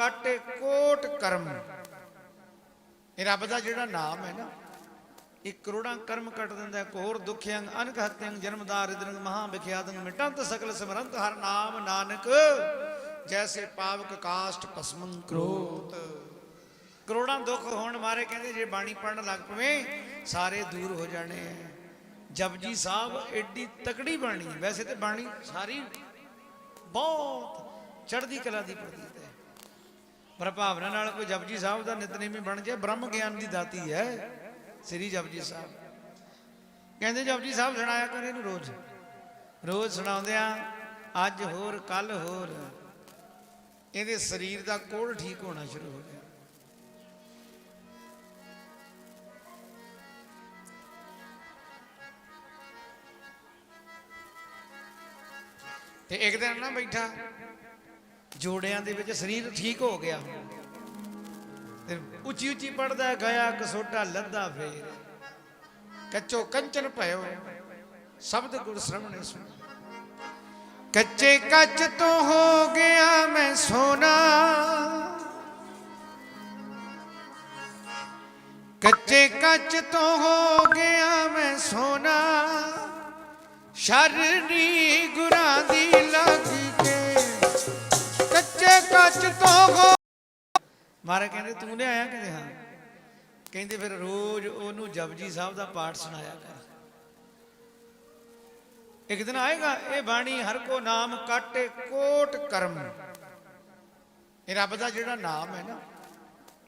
ਕੱਟ ਕੋਟ ਕਰਮ। ਇਹ ਰੱਬ ਦਾ ਜਿਹੜਾ ਨਾਮ ਹੈ ਨਾ, ਇਹ ਕਰੋੜਾਂ ਕਰਮ ਕੱਟ ਦਿੰਦਾ ਕੋਰ ਦੁਖਿਆਂ ਅਨਕ ਹਤਿਆਂ ਜਨਮਦਾਰ ਰਿਦਰੰਗ ਮਹਾ ਵਿਖਿਆਤੰ ਮਿਟੰਤ, ਸਕਲ ਸਿਮਰੰਤ, ਹਰ ਨਾਮ ਨਾਨਕ, ਜੈਸੇ ਪਾਵਕ ਕਾਸ਼ਟ ਭਸਮੰ ਕਰੋਤ। ਕਰੋੜਾਂ ਦੁੱਖ ਹੋਣ ਮਾਰੇ ਕਹਿੰਦੇ, ਜੇ ਬਾਣੀ ਪੜਨ ਲੱਗ ਪਵੇਂ, ਸਾਰੇ ਦੂਰ ਹੋ ਜਾਣੇ ਜਪਜੀ ਸਾਹਿਬ ਐਡੀ ਤਕੜੀ ਬਾਣੀ, ਵੈਸੇ ਤੇ ਬਾਣੀ ਸਾਰੀ ਬਹੁਤ ਚੜ੍ਹਦੀ ਕਲਾ ਦੀ ਪ੍ਰਤੀਤ ਹੈ ਪਰ ਭਾਵਨਾ ਨਾਲ ਕੋਈ ਜਪਜੀ ਸਾਹਿਬ ਦਾ ਨਿਤਨੇਮੀ ਬਣ ਜਾਏ, ਬ੍ਰਹਮ ਗਿਆਨ ਦੀ ਦਾਤੀ ਹੈ, ਸ੍ਰੀ ਜਪਜੀ ਸਾਹਿਬ। ਕਹਿੰਦੇ ਜਪਜੀ ਸਾਹਿਬ ਸੁਣਾਇਆ ਕਰ ਇਹਨੂੰ ਰੋਜ਼। ਰੋਜ਼ ਸੁਣਾਉਂਦੇ ਆ, ਅੱਜ ਹੋਰ, ਕੱਲ ਹੋਰ। ਇਹਦੇ ਸਰੀਰ ਦਾ ਕੋਲ ਠੀਕ ਹੋਣਾ ਸ਼ੁਰੂ ਹੋ ਗਿਆ। ਤੇ ਇੱਕ ਦਿਨ ਨਾ ਬੈਠਾ। ਜੋੜਿਆਂ ਦੇ ਵਿੱਚ ਸਰੀਰ ਠੀਕ ਹੋ ਗਿਆ। ਤੇ ਉੱਚੀ ਉੱਚੀ ਪੜਦਾ ਗਿਆ, ਕਸੋਟਾ ਲੱਦਾ ਫੇਰ। ਕੱਚੋ ਕੰਚਨ ਭਇਓ, ਸ਼ਬਦ ਗੁਰ ਸ਼ਰਵਣੇ ਸੁਣ। ਕੱਚੇ ਕੱਚ ਤੋਂ ਹੋ ਗਿਆ ਮੈਂ ਸੋਨਾ। ਕੱਚੇ ਕੱਚ ਤੋਂ ਹੋ ਗਿਆ ਮੈਂ ਸੋਨਾ। ਸ਼ਰਨੀ ਗੁਰਾਂ ਦੀ ਲੱਗ ਕੱਚੇ ਕੱਚ ਤੋਂ ਹੋ। ਮਾਰੇ ਕਹਿੰਦੇ, ਤੂੰ ਨੇ ਆਇਆ ਕਹਿੰਦੇ ਹਾਂ। ਕਹਿੰਦੇ ਫਿਰ ਰੋਜ਼ ਉਹਨੂੰ ਜਪਜੀ ਸਾਹਿਬ ਦਾ ਪਾਠ ਸੁਣਾਇਆ ਕਰ। ਇੱਕ ਦਿਨ ਆਏਗਾ, ਇਹ ਬਾਣੀ, ਹਰ ਕੋ ਨਾਮ ਕਾਟੇ ਕੋਟ ਕਰਮ। ਇਹ ਰੱਬ ਦਾ ਜਿਹੜਾ ਨਾਮ ਹੈ ਨਾ,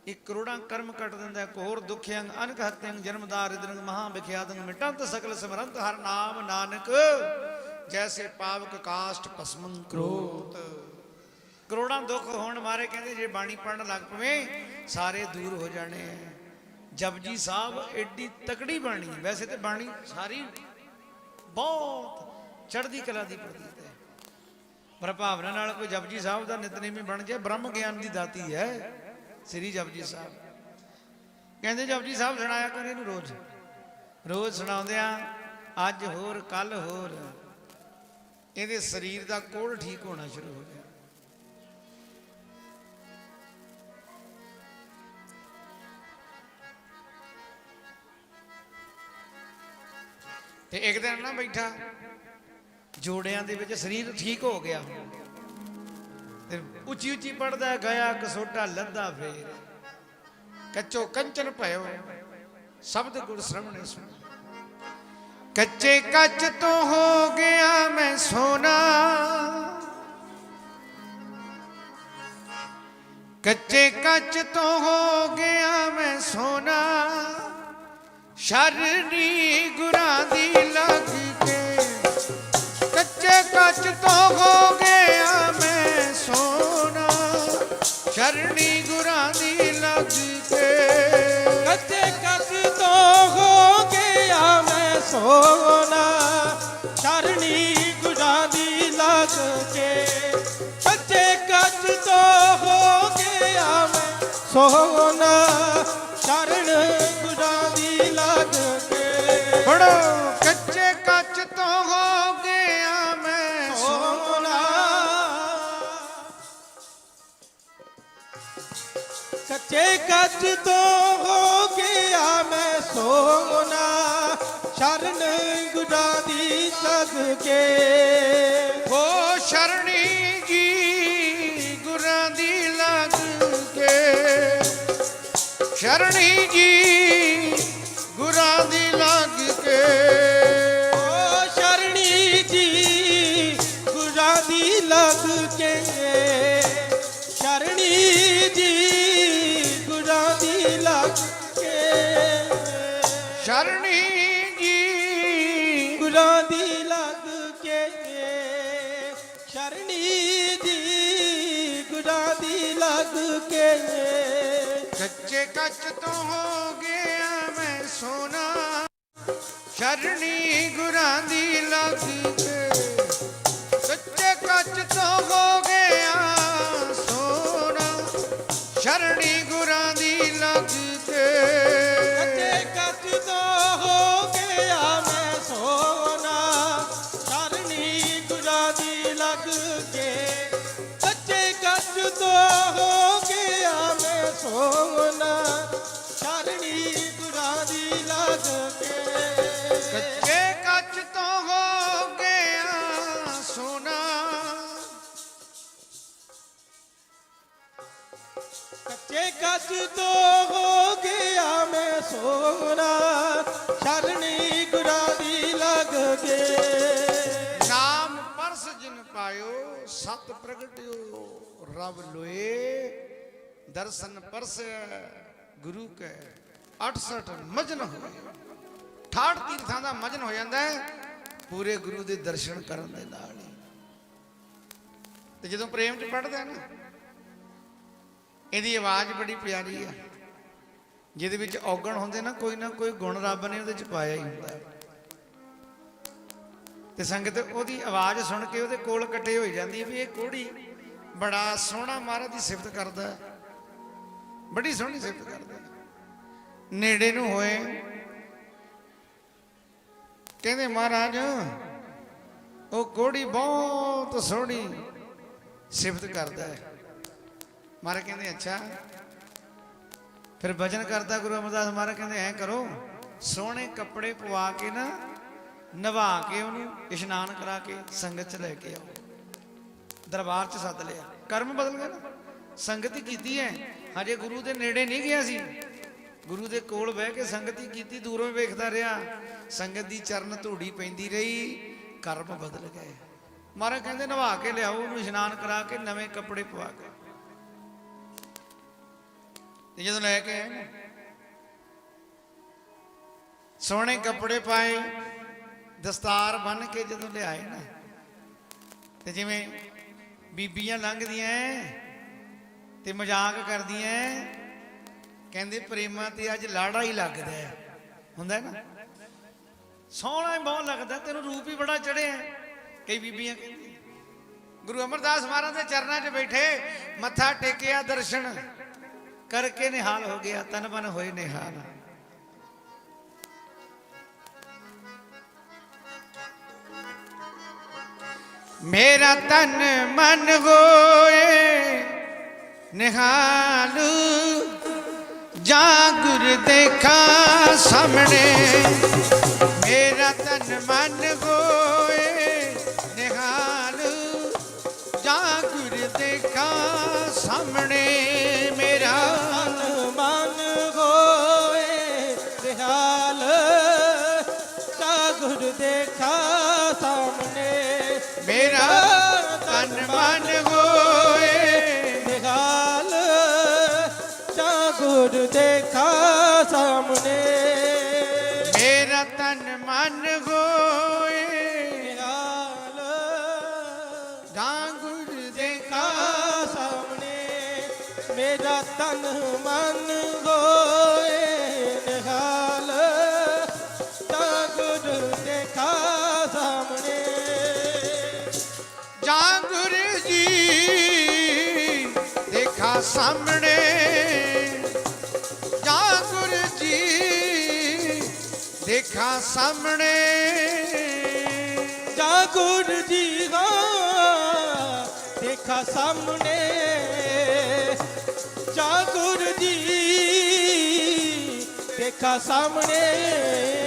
ਇਹ ਕਰੋੜਾਂ ਕਰਮ ਕੱਟ ਦਿੰਦਾ ਕੋਰ ਦੁਖਿਆਂ ਅਨਕ ਹਤਿਆਂ ਜਨਮਦਾਰ ਰਿਦਰੰਗ ਮਹਾ ਵਿਖਿਆਤੰ ਮਿਟੰਤ ਸਕਲ ਸਮਰੰਤ, ਹਰ ਨਾਮ ਨਾਨਕ, ਜੈਸੇ ਪਾਵਕ ਕਾਸ਼ਟ ਭਸਮੰ ਕਰੋਤ। ਕਰੋੜਾਂ ਦੁੱਖ ਹੋਣ ਮਾਰੇ ਕਹਿੰਦੇ ਜੇ ਬਾਣੀ ਪੜਨ ਲੱਗ ਪਵੇਂ, ਸਾਰੇ ਦੂਰ ਹੋ ਜਾਣੇ ਐ ਜਪਜੀ ਸਾਹਿਬ ਐਡੀ ਤਕੜੀ ਬਾਣੀ ਵੈਸੇ ਤੇ ਬਾਣੀ ਸਾਰੀ ਬਹੁਤ ਚੜ੍ਹਦੀ ਕਲਾ ਦੀ ਪ੍ਰਤੀਤ ਹੈ। ਪਰ ਭਾਵਨਾ ਨਾਲ ਕੋਈ ਜਪਜੀ ਸਾਹਿਬ ਦਾ ਨਿਤਨੇਮੀ ਬਣ ਜਾਏ, ਬ੍ਰਹਮ ਗਿਆਨ ਦੀ ਦਾਤੀ ਹੈ ਸ੍ਰੀ ਜਪਜੀ ਸਾਹਿਬ। ਕਹਿੰਦੇ ਜਪਜੀ ਸਾਹਿਬ ਸੁਣਾਇਆ ਕਰ ਇਹਨੂੰ ਰੋਜ਼। ਰੋਜ਼ ਸੁਣਾਉਂਦੇ ਆ, ਅੱਜ ਹੋਰ ਕੱਲ ਹੋਰ। ਇਹਦੇ ਸਰੀਰ ਦਾ ਕੋਲ ਠੀਕ ਹੋਣਾ ਸ਼ੁਰੂ ਹੋ ਗਿਆ। ਤੇ ਇੱਕ ਦਿਨ ਨਾ ਬੈਠਾ, ਜੋੜਿਆਂ ਦੇ ਵਿੱਚ ਸਰੀਰ ਠੀਕ ਹੋ ਗਿਆ। ਤੇ ਉੱਚੀ ਉੱਚੀ ਪੜਦਾ ਗਿਆ, ਕਸੋਟਾ ਲੱਦਾ ਫੇਰ। ਕੱਚੋ ਕੰਚਨ ਭਇਓ, ਸ਼ਬਦ ਗੁਰ ਸ਼ਰਵਣੇ ਸੁਣ। ਕੱਚੇ ਕੱਚ ਤੋਂ ਹੋ ਗਿਆ ਮੈਂ ਸੋਨਾ। ਕੱਚੇ ਕੱਚ ਤੋਂ ਹੋ ਗਿਆ ਮੈਂ ਸੋਨਾ। ਸ਼ਰਨੀ ਗੁਰਾਂ ਦੀ ਲੱਗ ਕੇ ਕੱਚੇ ਕੱਚ ਤੋਂ ਹੋ ਗਿਆ ਮੈਂ ਸੋਨਾ। ਸ਼ਰਨੀ ਗੁਰਾਂ ਦੀ ਲੱਗ ਕੇ ਕੱਚੇ ਕੱਚ ਤੋਂ ਹੋ ਗਿਆ ਮੈਂ ਸੋਨਾ। ਸ਼ਰਨੀ ਗੁਰਾਂ ਦੀ ਲੱਗ ਕੇ ਕੱਚੇ ਕੱਚ ਤੋਂ ਹੋ ਗਿਆ ਮੈਂ ਸੋਨਾ। ਸ਼ਰਨੀ ਕੱਚੇ ਕੱਚ ਤੋਂ ਹੋ ਗਿਆ ਮੈਂ ਸੋਨਾ। ਕੱਚੇ ਕੱਚ ਤੋਂ ਹੋ ਗਿਆ ਮੈਂ ਸੋਨਾ। ਸ਼ਰਨ ਗੁਰਾਂ ਦੀ ਲੱਗ ਕੇ ਹੋ ਸ਼ਰਣੀ ਜੀ, ਗੁਰਾਂ ਦੀ ਲੱਗ ਕੇ। ਸ਼ਰਣੀ ਜੀ ਸ਼ਰਣੀ ਜੀ ਗੁਰਾਂ ਦੀ ਲੱਗ ਕੇ। ਸ਼ਰਣੀ ਜੀ ਗੁਰਾਂ ਦੀ ਲੱਗ ਕੇ। ਸ਼ਰਣੀ ਜੀ ਗੁਰਾਂ ਦੀ ਲੱਗ ਕੇ। ਸ਼ਰਣੀ ਗੁਰਾਂ ਦੀ ਲੱਗ ਕੇ ਸੱਚੇ ਕੱਚ ਤੋਂ ਹੋ ਗਿਆ ਸੋਨਾ। ਸ਼ਰਣੀ ਗੁਰਾਂ ਦੀ ਲੱਗ ਕੇ ਸੱਚੇ ਕੱਚ ਤੋਂ ਹੋ ਗਿਆ ਮੈਂ ਸੋਨਾ। ਸ਼ਰਣੀ ਗੁਰਾਂ ਦੀ ਲੱਗ ਕੇ ਸੱਚੇ ਕੱਚ ਤੋਂ ਹੋ ਗਿਆ ਮੈਂ ਸੋਨਾ। ਸ਼ਰਣੀ ਲੱਗ ਕੇ ਕੱਚੇ ਕੱਚ ਤੋਂ ਹੋ ਗਿਆ ਸੋਨਾ। ਕੱਚੇ ਕੱਚ ਤੋਂ ਹੋ ਗਿਆ ਮੈਂ ਸੋਨਾ। ਛਲਣੀ ਗੁਰਾ ਦੀ ਲੱਗ ਕੇ। ਨਾਮ ਪਰਸ ਜਿਨ ਪਾਇਓ, ਸਤ ਪ੍ਰਗਟਿਓ ਰਬ ਲੋਏ। ਦਰਸ਼ਨ ਪਰਸ ਗੁਰੂ ਕੈ। 68 ਮਜਨ ਹੋਏ 68 ਤੀਰਥਾਂ ਦਾ ਮਜਨ ਹੋ ਜਾਂਦਾ ਹੈ। ਪੂਰੇ ਗੁਰੂ ਦੇ ਦਰਸ਼ਨ ਕਰਨ ਦੇ ਨਾਲ ਹੀ। ਤੇ ਜਦੋਂ ਪ੍ਰੇਮ ਚ ਪੜਦਾ ਨਾ, ਇਹਦੀ ਆਵਾਜ਼ ਬੜੀ ਪਿਆਰੀ ਆ। ਜਿਹਦੇ ਵਿੱਚ ਔਗਣ ਹੁੰਦੇ ਨਾ, ਕੋਈ ਨਾ ਕੋਈ ਗੁਣ ਰੱਬ ਨੇ ਉਹਦੇ ਚ ਪਾਇਆ ਹੀ ਹੁੰਦਾ। ਤੇ ਸੰਗਤ ਉਹਦੀ ਆਵਾਜ਼ ਸੁਣ ਕੇ ਉਹਦੇ ਕੋਲ ਕੱਟੇ ਹੋਈ ਜਾਂਦੀ ਹੈ ਵੀ ਇਹ ਕੋੜੀ ਬੜਾ ਸੋਹਣਾ ਮਹਾਰਾਜ ਦੀ ਸਿਫਤ ਕਰਦਾ ਬੜੀ ਸੋਹਣੀ ਸਿਫਤ ਕਰਦਾ ਨੇੜੇ ਨੂੰ ਹੋਏ। ਕਹਿੰਦੇ ਮਹਾਰਾਜ, ਉਹ ਕੋੜੀ ਬਹੁਤ ਸੋਹਣੀ ਸਿਫਤ ਕਰਦਾ ਹੈ। ਮਹਾਰਾਜ ਕਹਿੰਦੇ, ਅੱਛਾ। ਫਿਰ ਭਜਨ ਕਰਦਾ ਗੁਰੂ ਅਮਰਦਾਸ ਮਹਾਰਾਜ ਕਹਿੰਦੇ, ਐਂ ਕਰੋ, ਸੋਹਣੇ ਕੱਪੜੇ ਪਵਾ ਕੇ ਨਾ, ਨਵਾ ਕੇ ਉਹਨੂੰ ਇਸ਼ਨਾਨ ਕਰਾ ਕੇ ਸੰਗਤ ਚ ਲੈ ਕੇ ਆਓ। ਦਰਬਾਰ ਚ ਸੱਦ ਲਿਆ। ਕਰਮ ਬਦਲ ਗਿਆ ਨਾ। ਸੰਗਤ ਹੀ ਕੀਤੀ ਹੈ। ਹਜੇ ਗੁਰੂ ਦੇ ਨੇੜੇ ਨਹੀਂ ਗਿਆ ਸੀ। ਗੁਰੂ ਦੇ ਕੋਲ ਬਹਿ ਕੇ ਸੰਗਤ ਹੀ ਕੀਤੀ, ਦੂਰੋਂ ਹੀ ਵੇਖਦਾ ਰਿਹਾ। ਸੰਗਤ ਦੀ ਚਰਨ ਧੂੜੀ ਪੈਂਦੀ ਰਹੀ, ਕਰਮ ਬਦਲ ਗਏ। ਮਹਾਰਾਜ ਕਹਿੰਦੇ, ਨਵਾ ਕੇ ਲਿਆਓ, ਉਹਨੂੰ ਇਸ਼ਨਾਨ ਕਰਾ ਕੇ ਨਵੇਂ ਕੱਪੜੇ ਪਵਾ ਕੇ। ਤੇ ਜਦੋਂ ਲੈ ਕੇ ਆਏ ਨਾ, ਸੋਹਣੇ ਕੱਪੜੇ ਪਾਏ, ਦਸਤਾਰ ਬੰਨ ਕੇ ਜਦੋਂ ਲਿਆਏ ਨਾ, ਤੇ ਜਿਵੇਂ ਬੀਬੀਆਂ ਲੰਘਦੀਆਂ ਤੇ ਮਜ਼ਾਕ ਕਰਦੀਆਂ ਕਹਿੰਦੇ ਪ੍ਰੇਮਾਂ ਤੇ ਅੱਜ ਲਾੜਾ ਹੀ ਲੱਗਦਾ ਹੈ। ਹੁੰਦਾ ਨਾ? ਸੋਹਣਾ ਹੀ ਬਹੁਤ ਲੱਗਦਾ, ਤੈਨੂੰ ਰੂਪ ਹੀ ਬੜਾ ਚੜਿਆ ਕਈ ਬੀਬੀਆਂ ਕਹਿੰਦੀਆਂ, ਗੁਰੂ ਅਮਰਦਾਸ ਮਹਾਰਾਜ ਦੇ ਚਰਨਾਂ 'ਚ ਬੈਠੇ, ਮੱਥਾ ਟੇਕਿਆ ਦਰਸ਼ਨ ਕਰਕੇ ਨਿਹਾਲ ਹੋ ਗਿਆ, ਤਨ ਮਨ ਹੋਏ ਨਿਹਾਲ। ਮੇਰਾ ਤਨ ਮਨ ਹੋਏ ਨਿਹਾਲ। ਜਾਂ ਗੁਰ ਦੇਖਾ ਸਾਹਮਣੇ। ਮੇਰਾ ਤਨ ਮਨ ਹੋਏ, ਨਿਹਾਲ। ਜਾਂ ਗੁਰ ਦੇਖਾ ਸਾਹਮਣੇ ਮੇਰਾ ਤਨ ਮਨ ਹੋਏ, ਨਿਹਾਲ। ਸਾਗੁਰ ਦੇਖਾ ਸਾਹਮਣੇ ਮੇਰਾ ਸਾਗੁਰ ਦੇਖਾ ਸਾਹਮਣੇ। ਮੇਰਾ ਤਨ ਮਨ ਹੋਏ ਨਿਹਾਲ ਜਾਂ ਗੁਰ ਦੇਖਾ ਸਾਹਮਣੇ। ਮੇਰਾ ਤਨ ਮਨ ਹੋਏ ਨਿਹਾਲ। ਤਾਂ ਗੁਰ ਦੇਖਾ ਸਾਹਮਣੇ। ਜਾਂ ਗੁਰ ਜੀ ਦੇਖਾ ਸਾਹਮਣੇ। ਦੇਖਾ ਸਾਹਮਣੇ। ਜਾ ਗੁਰ ਜੀ ਦਾ ਦੇਖਾ ਸਾਹਮਣੇ। ਜਾ ਗੁਰ ਜੀ ਦੇਖਾ ਸਾਹਮਣੇ।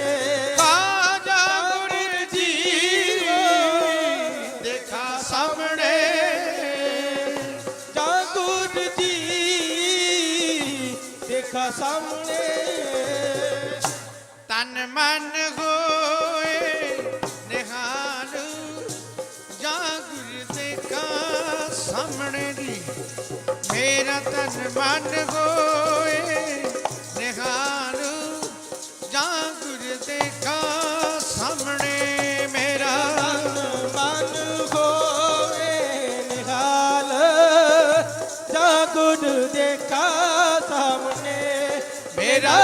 ਮੇਰਾ ਤਨ ਮਨ ਹੋਏ। ਨਿਹਾਲ ਜਾਂ ਗੁਰ ਦੇਖਾ ਸਾਹਮਣੇ ਮੇਰਾ। ਮਨ ਹੋਏ ਨਿਹਾਲ ਜਾ ਗੁਰ ਦੇਖਾ ਸਾਹਮਣੇ ਮੇਰਾ।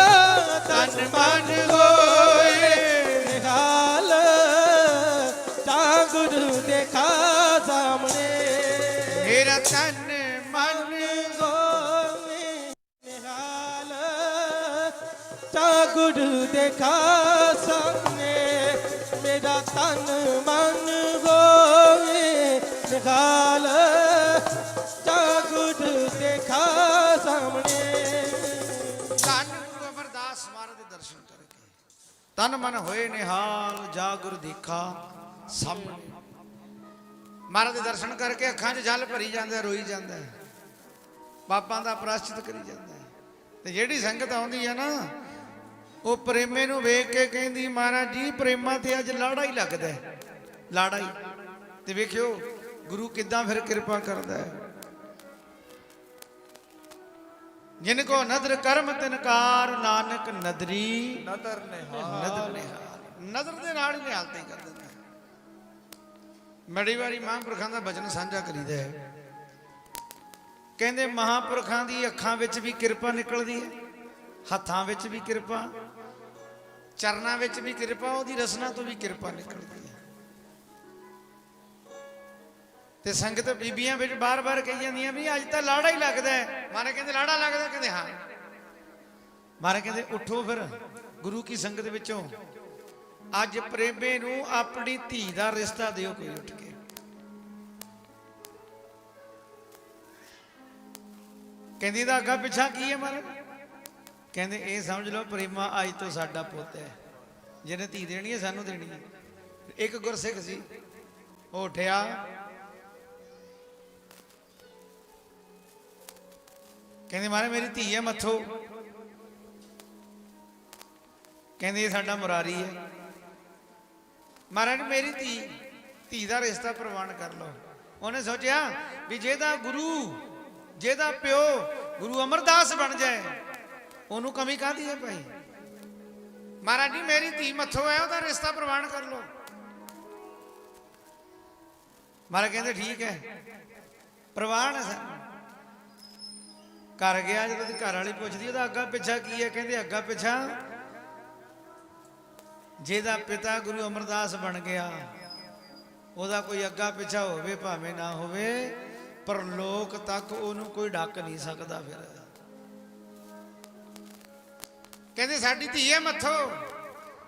ਤਨ ਮਨ ਹੋਏ ਨਿਹਾਲ ਜਾ ਗੁਰ ਦੇਖਾ ਸਾਹਮਣੇ। ਮੇਰਾ ਤਨ ਦੇਖਾ ਸਾਹਮਣੇ ਮੇਰਾ ਤਨ ਮਨ ਹੋਏ ਨਿਹਾਲ ਜਾ ਦੇਖਾ ਸਾਹਮਣੇ ਧੰਨ ਗੁਰੂ ਅਮਰਦਾਸ ਮਹਾਰਾਜ ਦੇ ਦਰਸ਼ਨ ਕਰਕੇ ਤਨ ਮਨ ਹੋਏ ਨਿਹਾਲ ਜਾ ਗੁਰ ਦੇਖਾ ਸਾਹਮਣੇ ਮਹਾਰਾਜ ਦੇ ਦਰਸ਼ਨ ਕਰਕੇ ਅੱਖਾਂ 'ਚ ਜਲ ਭਰੀ ਜਾਂਦਾ ਰੋਈ ਜਾਂਦਾ ਹੈ। ਪਾਪਾਂ ਦਾ ਪ੍ਰਾਸ਼ਚਿਤ ਕਰੀ ਜਾਂਦਾ ਤੇ ਜਿਹੜੀ ਸੰਗਤ ਆਉਂਦੀ ਹੈ ਨਾ ਉਹ ਪ੍ਰੇਮੇ ਨੂੰ ਵੇਖ ਕੇ ਕਹਿੰਦੀ ਮਹਾਰਾਜ ਜੀ ਪ੍ਰੇਮਾਂ ਤੇ ਅੱਜ ਲਾੜਾ ਹੀ ਲੱਗਦਾ ਹੈ। ਲਾੜਾ ਹੀ। ਤੇ ਵੇਖਿਓ ਗੁਰੂ ਕਿੱਦਾਂ ਫਿਰ ਕਿਰਪਾ ਕਰਦਾ ਹੈ। ਜਿਨ ਕੋ ਨਦਰ ਕਰਮ ਤਿਨਕਾਰ ਨਾਨਕ ਨਦਰੀ। ਨਦਰ ਨਿਹਾਲ ਨਦਰ ਨਿਹਾਲ ਨਦਰ ਦੇ ਨਾਲ ਹੀ ਨਿਹਾਲਤਾ ਕਰ ਦਿੰਦਾ। ਬੜੀ ਵਾਰੀ ਮਹਾਂਪੁਰਖਾਂ ਦਾ ਬਚਨ ਸਾਂਝਾ ਕਰੀਦਾ ਹੈ। ਕਹਿੰਦੇ ਮਹਾਂਪੁਰਖਾਂ ਦੀ ਅੱਖਾਂ ਵਿੱਚ ਵੀ ਕਿਰਪਾ ਨਿਕਲਦੀ ਹੈ ਹੱਥਾਂ ਵਿੱਚ ਵੀ ਕਿਰਪਾ ਚਰਨਾਂ ਵਿੱਚ ਵੀ ਕਿਰਪਾ, ਉਹਦੀ ਰਸਨਾ ਤੋਂ ਵੀ ਕਿਰਪਾ ਨਿਕਲਦੀ ਹੈ। ਤੇ ਸੰਗਤ ਬੀਬੀਆਂ ਵਿੱਚ ਬਾਰ-ਬਾਰ ਕਹੀ ਜਾਂਦੀਆਂ ਵੀ ਅੱਜ ਤਾਂ ਲਾੜਾ ਹੀ ਲੱਗਦਾ ਹੈ। ਮਾਰੇ ਕਹਿੰਦੇ, ਲਾੜਾ ਲੱਗਦਾ? ਕਹਿੰਦੇ, ਹਾਂ। ਮਾਰੇ ਕਹਿੰਦੇ, ਉੱਠੋ ਫਿਰ ਗੁਰੂ ਕੀ ਸੰਗਤ ਵਿੱਚੋਂ। ਅੱਜ ਪ੍ਰੇਮੇ ਨੂੰ ਆਪਣੀ ਧੀ ਦਾ ਰਿਸ਼ਤਾ ਦਿਓ ਕੋਈ ਉੱਠ ਕੇ। ਕਹਿੰਦੀ ਦਾ ਅੱਗਾ ਪਿੱਛਾ ਕੀ ਹੈ ਮਾਰੇ? ਕਹਿੰਦੇ, ਇਹ ਸਮਝ ਲਓ ਪ੍ਰੇਮਾ, ਅੱਜ ਤੋਂ ਸਾਡਾ ਪੁੱਤ ਹੈ। ਜਿਹਨੇ ਧੀ ਦੇਣੀ ਹੈ, ਸਾਨੂੰ ਦੇਣੀ ਹੈ। ਇੱਕ ਗੁਰਸਿੱਖ ਸੀ, ਉਹ ਉਠਿਆ। ਕਹਿੰਦੇ ਮਾਰੇ ਮੇਰੀ ਧੀ ਹੈ, ਮੱਥੋ। ਕਹਿੰਦੇ, ਇਹ ਸਾਡਾ ਮੁਰਾਰੀ ਹੈ। ਮਹਾਰਾਜ, ਮੇਰੀ ਧੀ ਧੀ ਦਾ ਰਿਸ਼ਤਾ ਪ੍ਰਵਾਨ ਕਰ ਲਓ। ਉਹਨੇ ਸੋਚਿਆ ਵੀ ਜਿਹਦਾ ਗੁਰੂ, ਜਿਹਦਾ ਪਿਓ ਗੁਰੂ ਅਮਰਦਾਸ ਬਣ ਜਾਏ ਉਹਨੂੰ ਕਮੀ ਕਾਹਦੀ ਹੈ ਭਾਈ? ਮਹਾਰਾਜ ਜੀ, ਮੇਰੀ ਧੀ ਮੱਥੋਂ ਹੈ ਉਹਦਾ ਰਿਸ਼ਤਾ ਪ੍ਰਵਾਨ ਕਰ ਲਓ। ਮਹਾਰਾਜ ਕਹਿੰਦੇ, ਠੀਕ ਹੈ। ਪ੍ਰਵਾਨ ਹੈ ਕਰ ਗਿਆ ਜਦੋਂ ਦੀ ਘਰ ਵਾਲੀ ਪੁੱਛਦੀ, ਉਹਦਾ ਅੱਗਾ ਪਿੱਛਾ ਕੀ ਹੈ? ਕਹਿੰਦੇ, ਅੱਗਾ ਪਿੱਛਾ ਜਿਹਦਾ ਪਿਤਾ ਗੁਰੂ ਅਮਰਦਾਸ ਬਣ ਗਿਆ, ਉਹਦਾ ਕੋਈ ਅੱਗਾ ਪਿੱਛਾ ਹੋਵੇ, ਭਾਵੇਂ ਨਾ ਹੋਵੇ, ਪਰ ਲੋਕ ਤੱਕ ਉਹਨੂੰ ਕੋਈ ਡੱਕ ਨਹੀਂ ਸਕਦਾ ਫਿਰ। ਕਹਿੰਦੇ ਸਾਡੀ ਧੀ ਹੈ ਮੱਥੋ।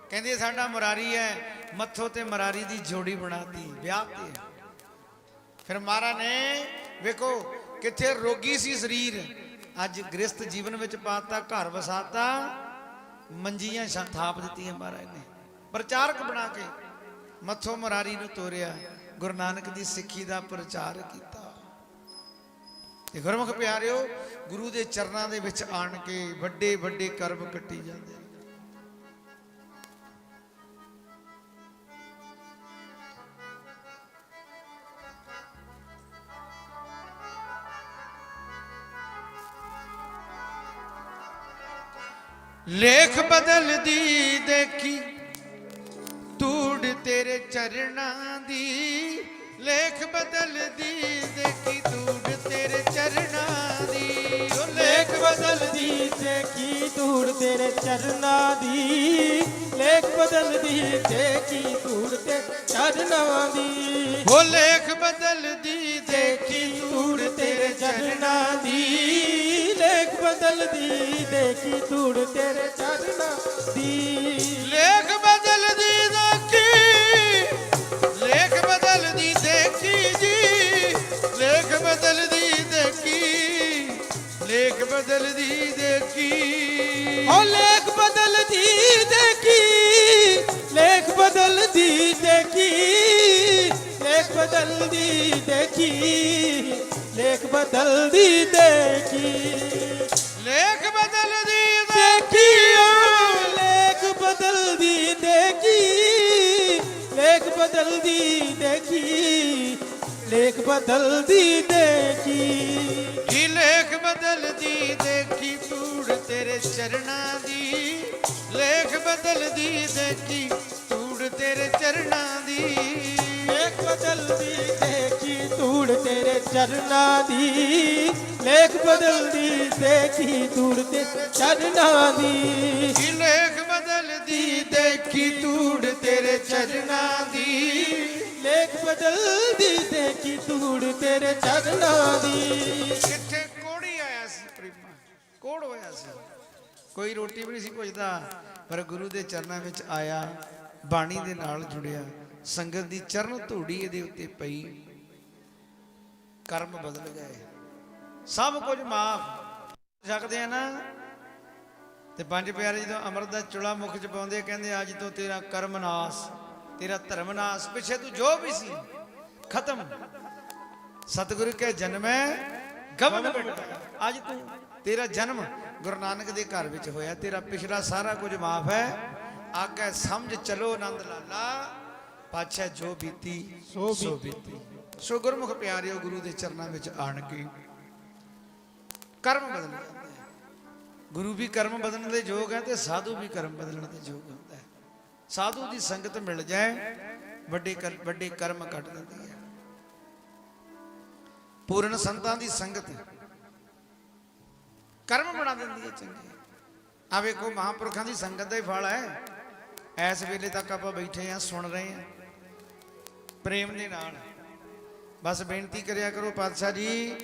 ਕਹਿੰਦੇ ਸਾਡਾ ਮੁਰਾਰੀ ਹੈ, ਮੱਥੋ ਤੇ ਮੁਰਾਰੀ ਦੀ ਜੋੜੀ ਬਣਾਤੀ, ਵਿਆਹ ਤੇ। ਫਿਰ ਮਹਾਰਾ ਨੇ ਵੇਖੋ ਕਿੱਥੇ ਰੋਗੀ ਸੀ ਸਰੀਰ। ਅੱਜ ਗ੍ਰਸਤ ਜੀਵਨ ਵਿੱਚ ਪਾਤਾ, ਘਰ ਵਸਾਤਾ, ਮੰਜੀਆਂ ਛਾਂ, ਥਾਪ ਦਿੱਤੀਆਂ ਮਹਾਰਾਜ ਨੇ। ਪ੍ਰਚਾਰਕ ਬਣਾ ਕੇ ਮੱਥੋ ਮੁਰਾਰੀ ਨੂੰ ਤੋਰਿਆ, ਗੁਰੂ ਨਾਨਕ ਦੀ ਸਿੱਖੀ ਦਾ ਪ੍ਰਚਾਰ ਕੀਤਾ। ਤੇ ਗੁਰਮੁਖ ਪਿਆਰਿਓ, ਗੁਰੂ ਦੇ ਚਰਨਾਂ ਦੇ ਵਿੱਚ ਆਣ ਕੇ ਵੱਡੇ ਵੱਡੇ ਕਰਮ ਕੱਟੀ ਜਾਂਦੇ ਨੇ। ਲੇਖ ਬਦਲਦੀ ਦੇਖੀ ਤੂੜ ਤੇਰੇ ਚਰਨਾਂ ਦੀ। ਲੇਖ ਬਦਲਦੀ ਦੇਖੀ ਤੂੜ ਤੇਰੇ ਚਰਨਾਂ ਦੀ। ਉਹ ਲੇਖ ਬਦਲਦੀ ਦੇਖੀ ਧੂੜ ਤੇਰੇ ਚਰਨਾਂ ਦੀ। ਲੇਖ ਬਦਲਦੀ ਦੇਖੀ ਧੂੜ ਤੇ ਚਰਨਾਂ ਦੀ। ਉਹ ਲੇਖ ਬਦਲਦੀ ਦੇਖੀ ਧੂੜ ਤੇਰੇ ਚਰਨਾਂ ਦੀ। ਲੇਖ ਬਦਲਦੀ ਦੇਖੀ ਧੂੜ ਤੇਰੇ ਚਰਨਾਂ ਦੀ। ਲੇਖ ਲੇਖ ਬਦਲਦੀ ਦੇਖੀ ਓ ਲੇਖ ਬਦਲਦੀ ਦੇਖੀ ਲੇਖ ਬਦਲਦੀ ਦੇਖੀ ਲੇਖ ਬਦਲਦੀ ਦੇਖੀ ਲੇਖ ਬਦਲਦੀ ਦੇਖੀ ਲੇਖ ਬਦਲਦੀ ਦੇਖੀ ਓ ਲੇਖ ਬਦਲਦੀ ਦੇਖੀ ਲੇਖ ਬਦਲਦੀ ਦੇਖੀ ਲੇਖ ਬਦਲਦੀ ਦੇਖੀ ਜੀ ਲੇਖ ਬਦਲਦੀ ਦੇਖੀ ਤੂੜ ਤੇਰੇ ਚਰਨਾਂ ਦੀ। ਲੇਖ ਬਦਲਦੀ ਦੇਖੀ ਤੂੜ ਤੇਰੇ ਚਰਨਾਂ ਦੀ। ਲੇਖ ਬਦਲਦੀ ਦੇਖੀ ਧੂੜ ਤੇਰੇ ਚਰਨਾਂ ਦੀ। ਲੇਖ ਬਦਲਦੀ ਦੇਖੀ ਧੂੜ ਤੇ ਚਰਨਾਂ ਦੀ। ਲੇਖ ਬਦਲਦੀ ਦੇਖੀ ਤੂੜ ਤੇਰੇ ਚਰਨਾਂ ਦੀ। ਲੇਖ ਬਦਲਦੀ ਦੇਖੀ ਧੂੜ ਤੇਰੇ ਚਰਨਾਂ ਦੀ। ਕਿੱਥੇ ਕੋੜ ਹੋਇਆ ਸੀ। ਕੋਈ ਰੋਟੀ ਵੀ ਨਹੀਂ ਸੀ ਪੁੱਛਦਾ, ਪਰ ਗੁਰੂ ਦੇ ਚਰਨਾਂ ਵਿੱਚ ਆਇਆ, ਬਾਣੀ ਦੇ ਨਾਲ ਜੁੜਿਆ। ਸੰਗਤ ਦੀ ਚਰਨ ਧੂੜੀ ਇਹਦੇ ਉੱਤੇ ਪਈ। ਕਰਮ ਬਦਲ ਗਏ। ਸਭ ਕੁਝ ਮਾਫ। ਸਕਦੇ ਆ ਨਾ? ਤੇ ਪੰਜ ਪਿਆਰੇ ਜਦੋਂ ਅੰਮ੍ਰਿਤ ਦਾ ਚੁਲਾ ਮੁਖ ਚ ਪਾਉਂਦੇ ਕਹਿੰਦੇ ਅੱਜ ਤੋਂ ਤੇਰਾ ਕਰਮ ਨਾਸ, ਤੇਰਾ ਧਰਮ ਨਾਸ। ਪਿੱਛੇ ਤੂੰ ਜੋ ਵੀ ਸੀ, ਖਤਮ। ਸਤਿਗੁਰੂ ਕੇ ਜਨਮੈ, ਗਵਨ ਬੇਟਾ। ਅੱਜ ਤੂੰ ਤੇਰਾ ਜਨਮ ਗੁਰੂ ਨਾਨਕ ਦੇ ਘਰ ਵਿੱਚ ਹੋਇਆ ਤੇਰਾ ਪਿਛਲਾ ਸਾਰਾ ਕੁਝ ਮਾਫ ਹੈ। ਆਗੇ ਸਮਝ ਚਲੋ ਆਨੰਦ ਲਾਲਾ। ਪਾਛਾ ਜੋ ਬੀਤੀ ਸੋ ਬੀਤੀ। ਸੋ ਗੁਰਮੁਖ ਪਿਆਰਿਓ ਗੁਰੂ ਦੇ ਚਰਨਾਂ ਵਿੱਚ ਆਣ ਕੇ ਕਰਮ ਬਦਲ ਜਾਂਦੇ ਆ। ਗੁਰੂ ਵੀ ਕਰਮ ਬਦਲਣ ਦੇ ਯੋਗ ਹੈ ਤੇ ਸਾਧੂ ਵੀ ਕਰਮ ਬਦਲਣ ਦੇ ਯੋਗ ਹੁੰਦਾ ਹੈ। ਸਾਧੂ ਦੀ ਸੰਗਤ ਮਿਲ ਜਾਏ ਵੱਡੇ ਵੱਡੇ ਕਰਮ ਕੱਟ ਦਿੰਦੀ ਹੈ। ਪੂਰਨ ਸੰਤਾਂ ਦੀ ਸੰਗਤ ਕਰਮ ਬਣਾ ਦਿੰਦੀ ਹੈ ਚੰਗੇ। ਆ ਵੇਖੋ, ਮਹਾਂਪੁਰਖਾਂ ਦੀ ਸੰਗਤ ਦਾ ਹੀ ਫਲ ਹੈ। ਇਸ ਵੇਲੇ ਤੱਕ ਆਪਾਂ ਬੈਠੇ ਆ ਸੁਣ ਰਹੇ ਆ ਪ੍ਰੇਮ ਦੇ ਨਾਲ। ਬਸ ਬੇਨਤੀ ਕਰਿਆ ਕਰੋ, ਪਾਤਸ਼ਾਹ ਜੀ,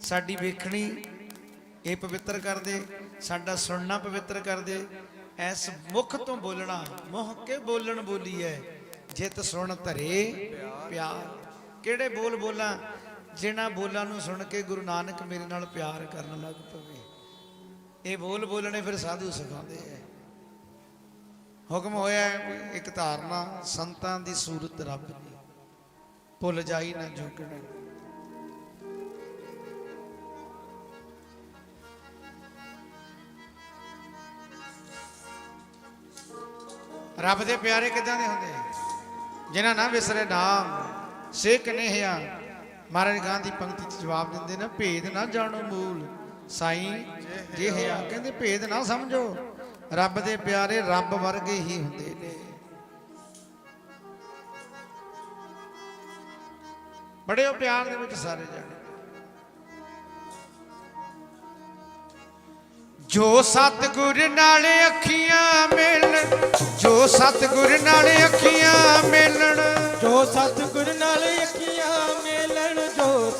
ਸਾਡੀ ਵੇਖਣੀ ਇਹ ਪਵਿੱਤਰ ਕਰ ਦੇ, ਸਾਡਾ ਸੁਣਨਾ ਪਵਿੱਤਰ ਕਰ ਦੇ। ਐਸ ਮੁਖ ਤੋਂ ਬੋਲਣਾ ਮੁਹ ਕੇ ਬੋਲਣ ਬੋਲੀ ਹੈ। ਜਿਤ ਸੁਣ ਧਰੇ ਪਿਆਰ। ਕਿਹੜੇ ਬੋਲ ਬੋਲਾਂ? ਜਿਨ੍ਹਾਂ ਬੋਲਾਂ ਨੂੰ ਸੁਣ ਕੇ ਗੁਰੂ ਨਾਨਕ ਮੇਰੇ ਨਾਲ ਪਿਆਰ ਕਰਨ ਲੱਗ ਪਵੇ। ਇਹ ਬੋਲ ਬੋਲਣੇ ਫਿਰ ਸਾਧੂ ਸਿਖਾਉਂਦੇ ਐ ਹੁਕਮ ਹੋਇਆ ਇੱਕ ਧਾਰਨਾ, ਸੰਤਾਂ ਦੀ ਸੂਰਤ ਰੱਬ ਦੀ। ਭੁੱਲ ਜਾਈ ਨਾ ਜੋਗਣ। ਰੱਬ ਦੇ ਪਿਆਰੇ ਕਿਦਾਂ ਦੇ ਹੁੰਦੇ ਆ? ਜਿਨ੍ਹਾਂ ਨਾ ਵਿਸਰੇ ਨਾਮ ਸੇ ਕਨੇਹਿਆ ਮਹਾਰਾਜ ਗਾਂਧੀ ਪੰਕਤੀ ਚ ਜਵਾਬ ਦਿੰਦੇ ਨਾ, ਭੇਦ ਨਾ ਜਾਣੋ ਮੂਲ, ਸਾਈਂ ਜੇ ਹਿਆ ਕਹਿੰਦੇ ਭੇਦ ਨਾ ਸਮਝੋ, ਰੱਬ ਦੇ ਪਿਆਰੇ ਰੱਬ ਵਰਗੇ ਹੀ ਹੁੰਦੇ ਨੇ। ਬੜੇ ਉਹ ਪਿਆਰ ਦੇ ਵਿੱਚ ਸਾਰੇ ਜਾਣੇ। ਜੋ ਸਤਿਗੁਰ ਨਾਲ ਅੱਖੀਆਂ ਮਿਲਣ, ਜੋ ਸਤਿਗੁਰ ਨਾਲ ਅੱਖੀਆਂ ਮਿਲਣ, ਜੋ ਸਤਿਗੁਰ ਨਾਲ ਅੱਖੀਆਂ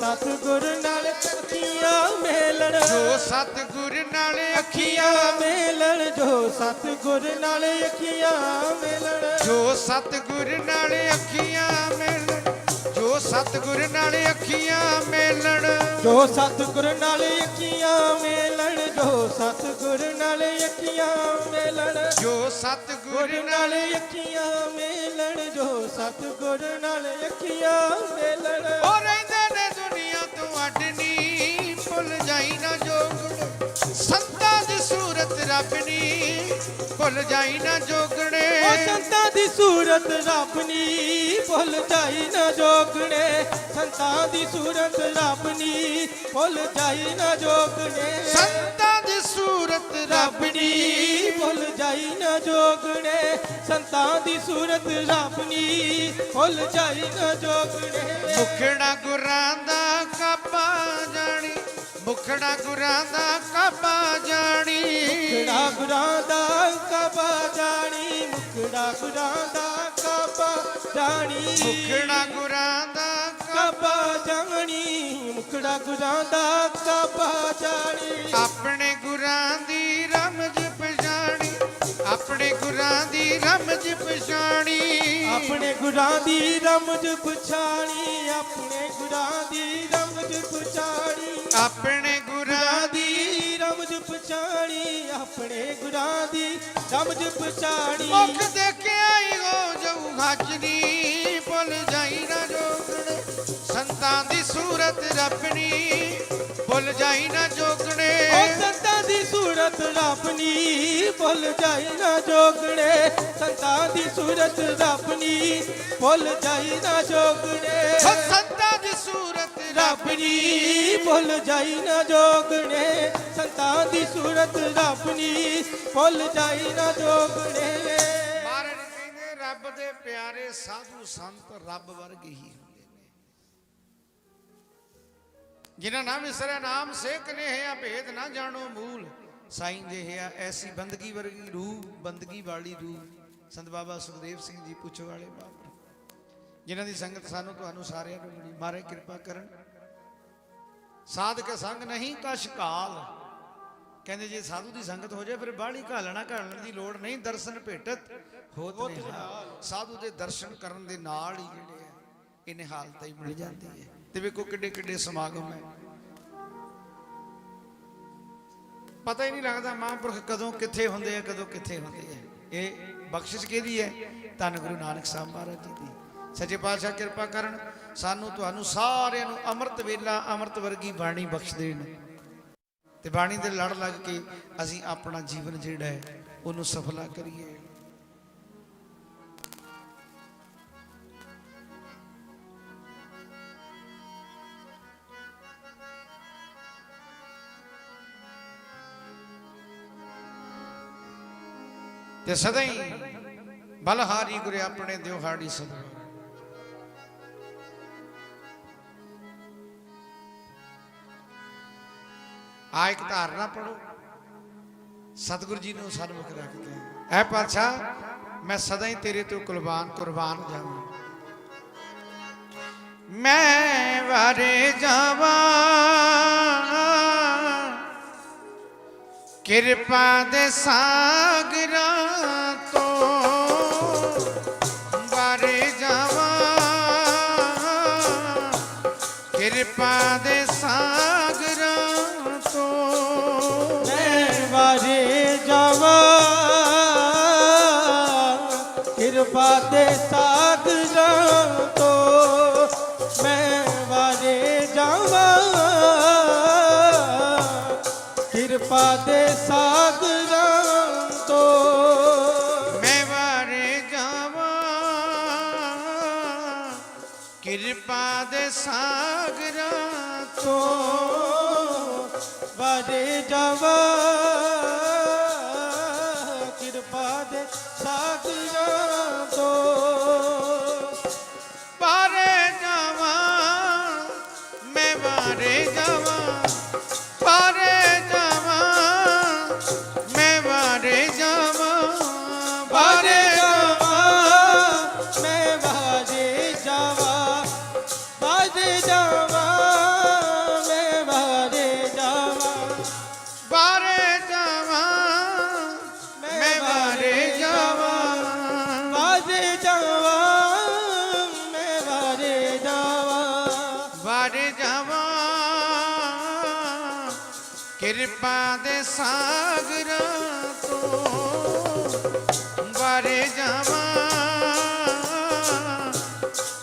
ਸਤਿਗੁਰ ਨਾਲ ਅੱਖੀਆਂ ਮੇਲਣ। ਜੋ ਸਤਿਗੁਰ ਨਾਲ ਅੱਖੀਆਂ ਮੇਲਣ ਜੋ ਸਤਿਗੁਰ ਨਾਲ ਅੱਖੀਆਂ ਮੇਲਣ। ਜੋ ਸਤਿਗੁਰ ਨਾਲ ਅੱਖੀਆਂ ਮਿਲਣ ਜੋ ਸਤਿਗੁਰ ਨਾਲ ਅੱਖੀਆਂ ਮਿਲਣ। ਜੋ ਸਤਿਗੁਰ ਨਾਲ ਅੱਖੀਆਂ ਮੇਲਣ ਜੋ ਸਤਿਗੁਰ ਨਾਲ ਅੱਖੀਆਂ ਮੇਲਣ। ਜੋ ਸਤਿਗੁਰ ਗੁਰ ਨਾਲ ਅੱਖੀਆਂ ਮੇਲਣ ਜੋ ਸਤਿਗੁਰ ਨਾਲ ਅੱਖੀਆਂ ਮੇਲਣ। ਉਹ ਰਹਿੰਦੇ ਨੇ ਤੋਂ ਅੱਡ ਨੀ ਭੁੱਲ ਜਾਈ ਨਾ ਜੋਗਣ ਸੰਤਾਂ ਦੀ ਸੂਰਤ ਰੱਬ ਨੀ ਭੁੱਲ ਜਾਈ ਨਾ ਜੋਗਣੇ ਸੰਤਾਂ ਦੀ ਸੂਰਤ ਰੱਬ ਨੀ ਭੁੱਲ ਜਾਈ ਨਾ ਜੋਗਣੇ ਸੰਤਾਂ ਦੀ ਸੂਰਤ ਰੱਬ ਨੀ ਭੁੱਲ ਜਾਈ ਨਾ ਜੋਗਣੇ ਸੰਤਾਂ ਸੂਰਤ ਰੱਬ ਭੁੱਲ ਜਾਈ ਨਾ ਜੋਗਣੇ। ਸੰਤਾਂ ਦੀ ਸੂਰਤ ਰੱਬ ਨੀ ਭੁੱਲ ਜਾਈ ਨਾ ਜੋਗਣੇ। ਮੁਖੜਾ ਗੁਰਾਂ ਦਾ ਕਾਬਾ ਜਾਣੀ ਮੁਖੜਾ ਗੁਰਾਂ ਦਾ ਕਾਬਾ ਜਾਣੀ। ਮੁਕੜਾ ਗੁਰਾਂ ਦਾ ਕਾਬਾ ਜਾਣੀ ਮੁਕੜਾ ਗੁਰਾਂ ਦਾ ਕਾਬਾ ਜਾਣੀ। ਮੁਖੜਾ ਗੁਰਾਂ ਦਾ ਕਾਬਾ ਮੁਕੜਾ ਗੁਰਾਂ ਦਾ ਕਾਬਾ ਜਾਣੀ। ਆਪਣੇ ਗੁਰਾਂ ਦੀ ਰਮਜ ਪਛਾਣੀ ਆਪਣੇ ਗੁਰਾਂ ਦੀ ਰਮਜ ਪਛਾਣੀ। ਆਪਣੇ ਗੁਰਾਂ ਦੀ ਰਮਜ ਪਛਾਣੀ ਆਪਣੇ ਗੁਰਾਂ ਦੀ ਰਮਜ ਪਛਾਣੀ। ਆਪਣੇ ਗੁਰਾਂ ਦੀ ਰਮਜ ਪਛਾਣੀ ਆਪਣੇ ਗੁਰਾਂ ਦੀ ਰਮਜ ਪਛਾਣੀ। ਮੁਖ ਦੇਖਿਆ ਹੀ ਹੋ ਜਾਊ ਹਾਜਰੀ ਭੁੱਲ ਜੋਗਣ ਸੰਤਾਂ ਦੀ ਸੂਰਤ ਰੱਬਣੀ ਭੁੱਲ ਜਾਈ ਨਾ ਜੋਗਣੇ। ਉਹ ਸੰਤਾਂ ਦੀ ਸੂਰਤ ਰੱਬ ਨੀ ਭੁੱਲ ਜਾਈ ਨਾ ਜੋਗਣੇ। ਸੰਤਾਂ ਦੀ ਸੂਰਤ ਰੱਬ ਨੀ ਭੁੱਲ ਜਾਈ ਨਾ ਜੋਗਣੇ। ਉਹ ਸੰਤਾਂ ਦੀ ਸੂਰਤ ਰੱਬ ਨੀ ਭੁੱਲ ਜਾਈ ਨਾ ਜੋਗਣੇ। ਸੰਤਾਂ ਦੀ ਸੂਰਤ ਰੱਬ ਨੀ ਭੁੱਲ ਜਾਈ ਨਾ ਜੋਗਣੇ। ਮਹਾਰਾਜ ਕਹਿੰਦੇ ਰੱਬ ਦੇ ਪਿਆਰੇ ਸਾਧੂ ਸੰਤ ਰੱਬ ਵਰਗੇ ਹੀ ਹੁੰਦੇ ਨੇ ਜਿਨ੍ਹਾਂ ਨਾਮ ਵਿਸਰਿਆ, ਨਾਮ ਸੇਕ ਨੇ ਹੈ, ਭੇਦ ਨਾ ਜਾਣੋ ਮੂਲ। ਸਾਈਂ ਦੇ ਹੈ, ਐਸੀ ਬੰਦਗੀ ਵਰਗੀ ਰੂਹ, ਬੰਦਗੀ ਵਾਲੀ ਰੂਹ। ਸੰਤ ਬਾਬਾ ਸੁਖਦੇਵ ਸਿੰਘ ਜੀ ਪੁੱਛ ਵਾਲੇ ਬਾਬਾ। ਜਿਨ੍ਹਾਂ ਦੀ ਸੰਗਤ ਸਾਨੂੰ ਤੁਹਾਨੂੰ ਸਾਰਿਆਂ ਨੂੰ ਮਿਲੀ। ਮਾਰੇ ਕਿਰਪਾ ਕਰਨ। ਸਾਧ ਕੇ ਸੰਗ ਨਹੀਂ ਕਛ ਕਾਲ। ਕਹਿੰਦੇ ਜੇ ਸਾਧੂ ਦੀ ਸੰਗਤ ਹੋ ਜਾਏ, ਫਿਰ ਬਾਹਲੀ ਘਾਲਣਾ ਘਾਲਣ ਦੀ ਲੋੜ ਨਹੀਂ। ਦਰਸ਼ਨ ਭੇਟਤ ਹੋਤ ਨਿਹਾਲ। ਸਾਧੂ ਦੇ ਦਰਸ਼ਨ ਕਰਨ ਦੇ ਨਾਲ ਹੀ ਜਿਹੜੇ ਇਹ ਨਿਹਾਲਤਾ ਹੀ ਮਿਲ ਜਾਂਦੀ ਹੈ ਤੇ ਵੇਖੋ ਕਿੱਡੇ ਕਿੱਡੇ ਸਮਾਗਮ ਹੈ। ਪਤਾ ਹੀ ਨਹੀਂ ਲੱਗਦਾ ਮਹਾਂਪੁਰਖ ਕਦੋਂ ਕਿੱਥੇ ਹੁੰਦੇ ਆ, ਕਦੋਂ ਕਿੱਥੇ ਹੁੰਦੇ ਆ। ਇਹ ਬਖਸ਼ਿਸ਼ ਕਿਹਦੀ ਹੈ? ਧੰਨ ਗੁਰੂ ਨਾਨਕ ਸਾਹਿਬ ਮਹਾਰਾਜ ਜੀ ਦੀ। ਸੱਚੇ ਪਾਤਸ਼ਾਹ ਕਿਰਪਾ ਕਰਨ, ਸਾਨੂੰ ਤੁਹਾਨੂੰ ਸਾਰਿਆਂ ਨੂੰ ਅੰਮ੍ਰਿਤ ਵੇਲਾ, ਅੰਮ੍ਰਿਤ ਵਰਗੀ ਬਾਣੀ ਬਖਸ਼ ਦੇਣ। ਤੇ ਬਾਣੀ ਦੇ ਲੜ ਲੱਗ ਕੇ ਅਸੀਂ ਆਪਣਾ ਜੀਵਨ ਜਿਹੜਾ ਹੈ, ਉਹਨੂੰ ਸਫਲਾ ਕਰੀਏ। ਤੇ ਸਦਾ ਹੀ ਬਲਹਾਰੀ ਗੁਰੇ ਆਪਣੇ ਦਿਵਹਾੜੀ ਸਦਾ। ਆ ਇੱਕ ਧਾਰਨਾ ਪੜੋ ਸਤਿਗੁਰੂ ਜੀ ਨੂੰ ਸਨਮੁਖ ਰੱਖ ਕੇ। ਐ ਪਾਤਸ਼ਾਹ, ਮੈਂ ਸਦਾ ਹੀ ਤੇਰੇ ਤੋਂ ਕੁਰਬਾਨ ਕੁਰਬਾਨ ਜਾਵਾਂ। ਮੈਂ ਵਾਰੇ ਜਾਵਾਂ। ਕਿਰਪਾ ਦੇ ਸਾਗਰਾਂ ਕਿਰਪਾ ਦੇ ਸਾਗਰਾਂ ਤੋਂ। ਮੈਂ ਵਾਰੇ ਜਾਵਾਂ। ਕਿਰਪਾ ਦੇ ਸਾਗਰਾਂ ਤੋਂ। ਮੈਂ ਵਾਰੇ ਜਾਵਾਂ। ਕਿਰਪਾ ਦੇ ਸਾਗਰਾਂ ਕਿਰਪਾ ਦੇ ਸਾਗਰਾਂ ਤੋਂ ਤੋਂ ਵਾਰੇ ਜਾਵਾਂ। ਕਿਰਪਾ ਦੇ ਸਾਗਰਾਂ ਤੋਂ ਕਿਰਪਾ ਦੇ ਸਾਗਰਾਂ ਤੋਂ ਬਾਰੇ ਜਾਵਾਂ।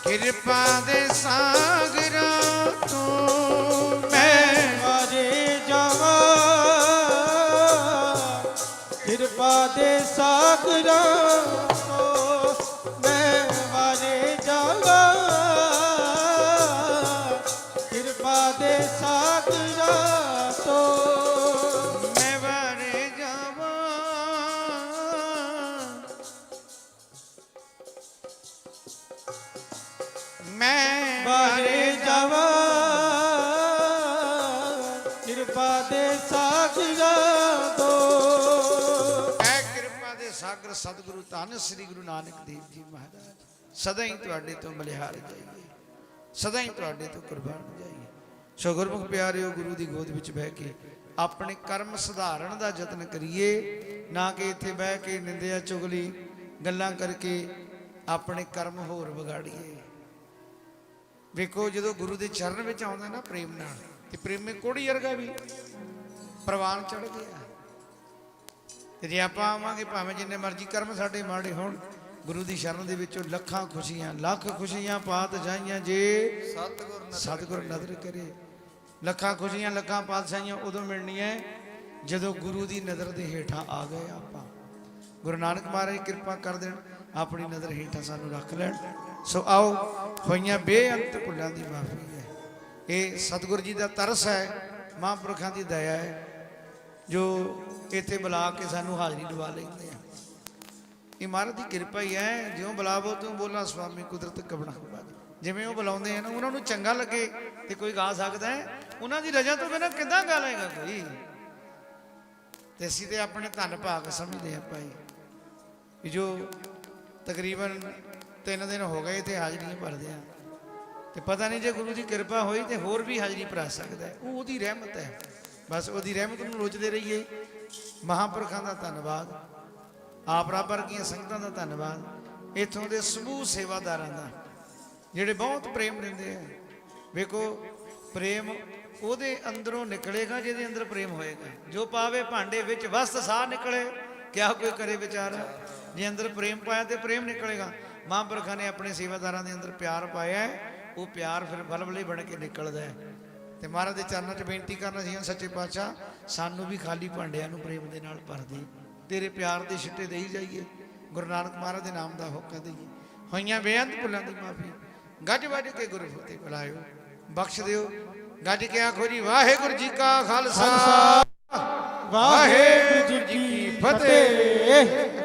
ਕਿਰਪਾ ਦੇ ਸਾਗਰਾਂ ਤੋਂ ਮੈਂ ਵਾਰੇ ਜਾਵਾਂ। ਕਿਰਪਾ ਦੇ ਸਾਗਰਾਂ ਤੋਂ ਮੈਂ ਵਾਰੇ ਜਾਵਾਂ। ਕਿਰਪਾ ਦੇ ਸਾਗਰਾਂ ਦੇ ਸਾਗਰਾਂ ਤੋਂ। ਐ ਕਿਰਪਾ ਦੇ ਸਾਗਰ ਸਤਿਗੁਰੂ ਧੰਨ ਸ੍ਰੀ ਗੁਰੂ ਨਾਨਕ ਦੇਵ ਜੀ ਮਹਾਰਾਜ। ਸਦਾ ਹੀ ਤੁਹਾਡੇ ਤੋਂ ਬਲਿਹਾਰ ਜਾਈਏ। ਸਦਾ ਹੀ ਤੁਹਾਡੇ ਤੋਂ ਕੁਰਬਾਨ ਜਾਈਏ। ਸੋ ਗੁਰਮੁਖ ਪਿਆਰਿਓ, ਗੁਰੂ ਦੀ ਗੋਦ ਵਿੱਚ ਬਹਿ ਕੇ ਆਪਣੇ ਕਰਮ ਸੁਧਾਰਨ ਦਾ ਯਤਨ ਕਰੀਏ। ਨਾ ਕਿ ਇੱਥੇ ਬਹਿ ਕੇ ਨਿੰਦਿਆ ਚੁਗਲੀ, ਗੱਲਾਂ ਕਰਕੇ ਆਪਣੇ ਕਰਮ ਹੋਰ ਵਿਗਾੜੀਏ। ਵੇਖੋ, ਜਦੋਂ ਗੁਰੂ ਦੇ ਚਰਨ ਵਿੱਚ ਆਉਂਦਾ ਨਾ ਪ੍ਰੇਮ ਨਾਲ, ਤੇ ਪ੍ਰੇਮੇ ਕੋੜੀ ਵਰਗਾ ਵੀ ਪ੍ਰਵਾਨ ਚੜ ਗਿਆ ਤੇ ਜੇ ਆਪਾਂ ਆਵਾਂਗੇ ਭਾਵੇਂ ਜਿੰਨੇ ਮਰਜ਼ੀ ਕਰਮ ਸਾਡੇ ਮਾੜੇ ਹੋਣ ਗੁਰੂ ਦੀ ਸ਼ਰਨ ਦੇ ਵਿੱਚੋਂ ਲੱਖਾਂ ਖੁਸ਼ੀਆਂ ਲੱਖ ਖੁਸ਼ੀਆਂ ਪਾਤ ਜਾਈਆਂ ਜੇ ਸਤਿਗੁਰ ਸਤਿਗੁਰ ਨਦਰ ਕਰੇ। ਲੱਖਾਂ ਖੁਸ਼ੀਆਂ ਲੱਖਾਂ ਪਾਤਸ਼ਾਹੀਆਂ ਉਦੋਂ ਮਿਲਣੀਆਂ ਜਦੋਂ ਗੁਰੂ ਦੀ ਨਜ਼ਰ ਦੇ ਹੇਠਾਂ ਆ ਗਏ ਆਪਾਂ। ਗੁਰੂ ਨਾਨਕ ਮਹਾਰਾਜ ਕਿਰਪਾ ਕਰ ਦੇਣ ਆਪਣੀ ਨਜ਼ਰ ਹੇਠਾਂ ਸਾਨੂੰ ਰੱਖ ਲੈਣ। ਸੋ ਆਓ ਹੋਈਆਂ ਬੇਅੰਤ ਭੁੱਲਾਂ ਦੀ ਮਾਫੀ ਹੈ। ਇਹ ਸਤਿਗੁਰ ਜੀ ਦਾ ਤਰਸ ਹੈ ਮਹਾਂਪੁਰਖਾਂ ਦੀ ਦਇਆ ਹੈ। ਜੋ ਇੱਥੇ ਬੁਲਾ ਕੇ ਸਾਨੂੰ ਹਾਜ਼ਰੀ ਦਿਵਾ ਲੈਂਦੇ ਆ। ਇਹ ਮਹਾਰਾਜ ਦੀ ਕਿਰਪਾ ਹੀ ਹੈ, ਜਿਉਂ ਬੁਲਾਵੋ ਤੂੰ ਬੋਲਾ ਸੁਆਮੀ ਕੁਦਰਤ ਕਬਣਾ ਜਿਵੇਂ ਉਹ ਬੁਲਾਉਂਦੇ ਆ ਨਾ, ਉਹਨਾਂ ਨੂੰ ਚੰਗਾ ਲੱਗੇ ਤੇ ਕੋਈ ਗਾ ਸਕਦਾ ਹੈ। ਉਹਨਾਂ ਦੀ ਰਜਾ ਤੋਂ ਬਿਨਾਂ ਕਿੱਦਾਂ ਗਾ ਲਏਗਾ ਕੋਈ? ਤੇ ਅਸੀਂ ਤੇ ਆਪਣੇ ਧੰਨ ਭਾਗ ਸਮਝਦੇ ਆ ਭਾਈ, ਵੀ ਜੋ ਤਕਰੀਬਨ 3 ਦਿਨ ਹੋ ਗਏ ਤੇ ਹਾਜ਼ਰੀਆਂ ਭਰਦੇ ਆ। ਤੇ ਪਤਾ ਨਹੀਂ ਜੇ ਗੁਰੂ ਦੀ ਕਿਰਪਾ ਹੋਈ ਤੇ ਹੋਰ ਵੀ ਹਾਜ਼ਰੀ ਭਰਾ ਸਕਦਾ ਉਹ ਉਹਦੀ ਰਹਿਮਤ ਹੈ। ਬਸ ਉਹਦੀ ਰਹਿਮਤ ਨੂੰ ਰੋਚਦੇ ਰਹੀਏ। ਮਹਾਂਪੁਰਖਾਂ ਦਾ ਧੰਨਵਾਦ। ਆਪ ਰੱਬ ਵਰਗੀਆਂ ਸੰਗਤਾਂ ਦਾ ਧੰਨਵਾਦ। ਇੱਥੋਂ ਦੇ ਸਮੂਹ ਸੇਵਾਦਾਰਾਂ ਦਾ, ਜਿਹੜੇ ਬਹੁਤ ਪ੍ਰੇਮ ਦਿੰਦੇ ਆ। ਵੇਖੋ, ਪ੍ਰੇਮ ਉਹਦੇ ਅੰਦਰੋਂ ਨਿਕਲੇਗਾ, ਜਿਹਦੇ ਅੰਦਰ ਪ੍ਰੇਮ ਹੋਏਗਾ। ਜੋ ਪਾਵੇ ਭਾਂਡੇ ਵਿੱਚ ਵਸਤ ਸਾਹ ਨਿਕਲੇ। ਕਿਆ ਕੋਈ ਕਰੇ ਵਿਚਾਰਾ? ਜੇ ਅੰਦਰ ਪ੍ਰੇਮ ਪਾਇਆ ਤੇ ਪ੍ਰੇਮ ਨਿਕਲੇਗਾ। ਮਹਾਂਪੁਰਖਾਂ ਨੇ ਆਪਣੇ ਸੇਵਾਦਾਰਾਂ ਦੇ ਅੰਦਰ ਪਿਆਰ ਪਾਇਆ ਉਹ ਪਿਆਰ ਫਿਰ ਬਲਬਲੇ ਬਣ ਕੇ ਨਿਕਲਦਾ ਹੈ। ਤੇ ਮਹਾਰਾਜ ਦੇ ਚਰਨਾਂ 'ਚ ਬੇਨਤੀ ਕਰਨਾ ਸੀ ਸੱਚੇ ਪਾਤਸ਼ਾਹ ਸਾਨੂੰ ਵੀ ਖਾਲੀ ਭਾਂਡਿਆਂ ਨੂੰ ਪ੍ਰੇਮ ਦੇ ਨਾਲ ਭਰ ਦੇ ਤੇਰੇ ਪਿਆਰ ਦੇ ਛਿੱਟੇ ਦੇਈ ਜਾਈਏ ਗੁਰੂ ਨਾਨਕ ਮਹਾਰਾਜ ਦੇ ਨਾਮ ਦਾ ਹੋਕਾ ਦੇਈਏ। ਹੋਈਆਂ ਬੇਅੰਤ ਭੁੱਲਾਂ ਦੀ ਮਾਫੀ ਗੱਜ ਵੱਜ ਕੇ ਗੁਰੂ ਫਤਿਹ ਬੁਲਾਇਓ ਬਖਸ਼ ਦਿਓ। ਗੱਜ ਕੇ ਆਖੋ ਜੀ ਵਾਹਿਗੁਰੂ ਜੀ ਕਾ ਖਾਲਸਾ ਵਾਹਿਗੁਰੂ ਜੀ ਕੀ ਫਤਿਹ।